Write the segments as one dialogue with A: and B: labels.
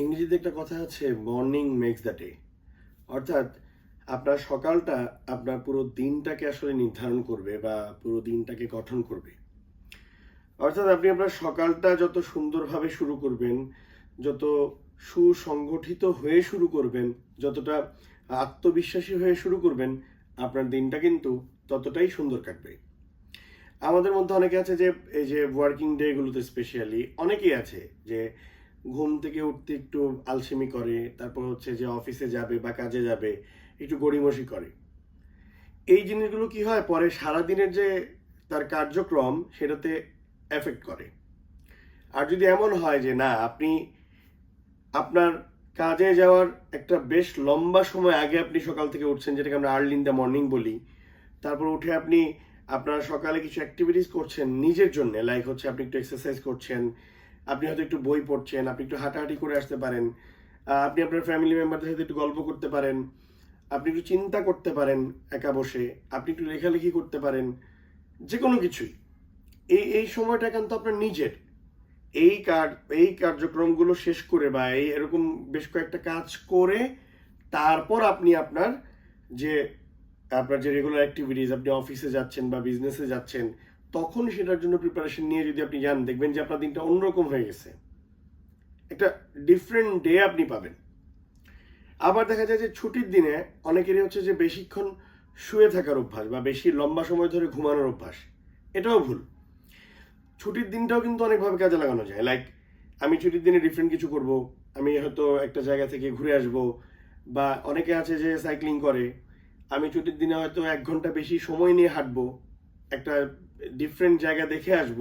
A: ইংরেজিতে একটা কথা আছে মর্নিং মেক্স দ্য ডে অর্থাৎ আপনার সকালটা আপনার পুরো দিনটাকে আসলে নির্ধারণ করবে বা পুরো দিনটাকে গঠন করবে। অর্থাৎ আপনি আপনার সকালটা যত সুন্দরভাবে শুরু করবেন, যত সুসংগঠিত হয়ে শুরু করবেন, যতটা আত্মবিশ্বাসী হয়ে শুরু করবেন, আপনার দিনটা কিন্তু ততটাই সুন্দর কাটবে। আমাদের মধ্যে অনেকে আছে যে, এই যে ওয়ার্কিং ডেগুলোতে স্পেশালি অনেকেই আছে যে ঘুম থেকে উঠতে একটু আলসেমি করে, তারপর হচ্ছে যে অফিসে যাবে বা কাজে যাবে, একটু গড়িমসি করে। এই জিনিসগুলো কি হয়? পরে সারাদিনের যে তার কার্যক্রম, সেটাতে এফেক্ট করে। আর যদি এমন হয় যে না, আপনি আপনার কাজে যাওয়ার একটা বেশ লম্বা সময় আগে আপনি সকাল থেকে উঠছেন, যেটাকে আমরা আর্লি ইন দ্য মর্নিং বলি, তারপর উঠে আপনি আপনার সকালে কিছু অ্যাক্টিভিটিস করছেন নিজের জন্য লাইক হচ্ছে আপনি একটু এক্সারসাইজ করছেন আপনি হয়তো একটু বই পড়ছেন, আপনি একটু হাঁটাহাঁটি করে আসতে পারেন আপনি আপনার ফ্যামিলি মেম্বারদের সাথে একটু গল্প করতে পারেন, আপনি একটু চিন্তা করতে পারেন একা বসে, আপনি একটু লেখালেখি করতে পারেন যে কোনো কিছুই। এই এই সময়টা কিন্তু আপনার নিজের। এই কার, এই কার্যক্রমগুলো শেষ করে বা এই এরকম বেশ কয়েকটা কাজ করে তারপর আপনি আপনার যে আপনার যে রেগুলার অ্যাক্টিভিটিস আপনি অফিসে যাচ্ছেন বা বিজনেসে যাচ্ছেন তখন সেটার জন্য প্রিপারেশন নিয়ে যদি আপনি যান, দেখবেন যে আপনার দিনটা অন্যরকম হয়ে গেছে। একটা ডিফারেন্ট ডে আপনি পাবেন। আবার দেখা যায় যে ছুটির দিনে অনেকেরই হচ্ছে যে বেশিক্ষণ শুয়ে থাকার অভ্যাস বা বেশি লম্বা সময় ধরে ঘুমানোর অভ্যাস। এটাও ভুল। ছুটির দিনটাও কিন্তু অনেকভাবে কাজে লাগানো যায়। লাইক আমি ছুটির দিনে ডিফারেন্ট কিছু করব, আমি হয়তো একটা জায়গা থেকে ঘুরে আসব বা অনেকে আছে যে সাইক্লিং করে, আমি ছুটির দিনে হয়তো এক ঘণ্টা বেশি সময় নিয়ে হাঁটবো একটা ডিফারেন্ট জায়গা দেখে আসব।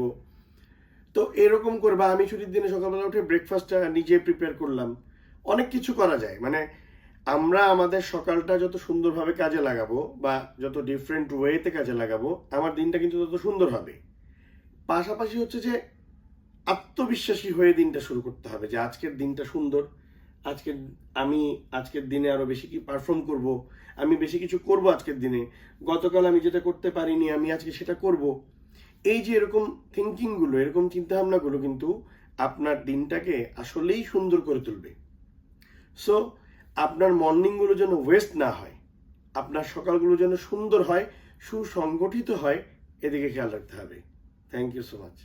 A: তো এরকম করবা, আমি ছুটির দিনে সকালবেলা উঠে ব্রেকফাস্টটা নিজে প্রিপেয়ার করলাম। অনেক কিছু করা যায় মানে আমরা আমাদের সকালটা যত সুন্দরভাবে কাজে লাগাবো বা যত ডিফারেন্ট ওয়েতে কাজে লাগাবো, আমার দিনটা কিন্তু তত সুন্দর হবে। পাশাপাশি হচ্ছে যে আত্মবিশ্বাসী হয়ে দিনটা শুরু করতে হবে যে আজকের দিনটা সুন্দর আজকের, আমি আজকের দিনে আরও বেশি কি পারফর্ম করব? আমি বেশি কিছু করব আজকের দিনে? গতকাল আমি যেটা করতে পারিনি, আমি আজকে সেটা করব। এই যে এরকম থিঙ্কিংগুলো এরকম চিন্তাভাবনাগুলো কিন্তু আপনার দিনটাকে আসলেই সুন্দর করে তুলবে। সো আপনার মর্নিংগুলো যেন ওয়েস্ট না হয়, আপনার সকালগুলো যেন সুন্দর হয়, সুসংগঠিত হয়, এদিকে খেয়াল রাখতে হবে। Thank you so much